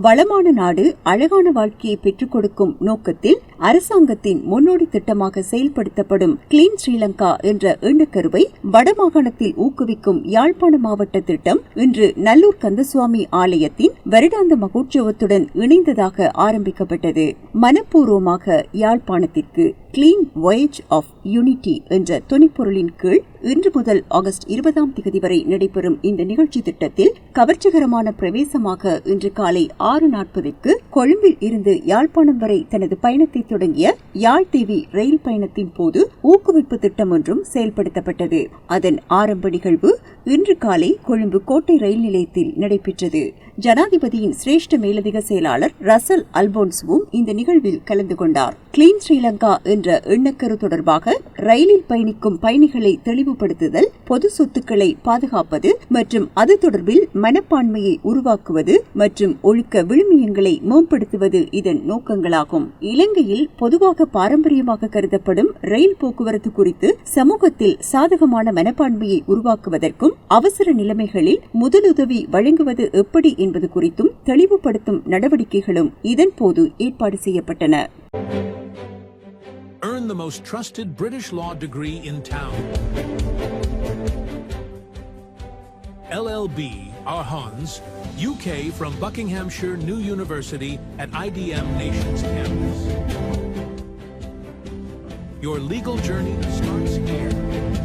வளமான நாடு அழகான வாழ்க்கையை பெற்றுக் கொடுக்கும் நோக்கத்தில் அரசாங்கத்தின் முன்னோடி திட்டமாக செயல்படுத்தப்படும் கிளீன் ஸ்ரீலங்கா என்ற எண்ணக்கருவை வடமாகாணத்தில் ஊக்குவிக்கும் யாழ்ப்பாண மாவட்ட திட்டம் இன்று நல்லூர் கந்தசுவாமி ஆலயத்தின் வருடாந்த மகோற்சவத்துடன் இணைந்ததாக ஆரம்பிக்கப்பட்டது. மனப்பூர்வமாக யாழ்ப்பாணத்திற்கு கிளீன் வொயேஜ் ஆஃப் யூனிட்டி என்ற துணைப்பொருளின் கீழ் இன்று முதல் ஆகஸ்ட் இருபதாம் தேதி வரை நடைபெறும் இந்த நிகழ்ச்சி திட்டத்தில் கவர்ச்சிகரமான பிரவேசமாக இன்று காலை ஆறு நாற்பதுக்கு கொழும்பில் இருந்து யாழ்ப்பாணம் வரை தனது பயணத்தை தொடங்கிய யாழ்தேவி ரயில் பயணத்தின் போது ஊக்குவிப்பு திட்டம் ஒன்றும் செயல்படுத்தப்பட்டது. அதன் ஆரம்ப நிகழ்வு இன்று காலை கொழும்பு கோட்டை ரயில் நிலையத்தில் நடைபெற்றது. ஜனாதிபதியின் சிரேஷ்ட மேலதிக செயலாளர் ரசல் அல்போன்ஸ்வும் இந்த நிகழ்வில் கலந்து கொண்டார். கிளீன் ஸ்ரீலங்கா என்ற எண்ணக்கரு தொடர்பாக ரயிலில் பயணிக்கும் பயணிகளை தெளிவுபடுத்துதல் பொது சொத்துக்களை பாதுகாப்பது மற்றும் அது தொடர்பில் மனப்பான்மையை உருவாக்குவது மற்றும் ஒழுக்க விழுமியங்களை மேம்படுத்துவது இதன் நோக்கங்களாகும். இலங்கையில் பொதுவாக பாரம்பரியமாக கருதப்படும் ரயில் போக்குவரத்து குறித்து சமூகத்தில் சாதகமான மனப்பான்மையை உருவாக்குவதற்கும் அவசர நிலைமைகளில் முதலுதவி வழங்குவது எப்படி என்பது குறித்தும் தெளிவுபடுத்தும் நடவடிக்கைகளும் இதன்போது ஏற்பாடு செய்யப்பட்டன. The most trusted British law degree in town. LLB, our Hans, UK from Buckinghamshire New University at IDM Nations campus. Your legal journey starts here.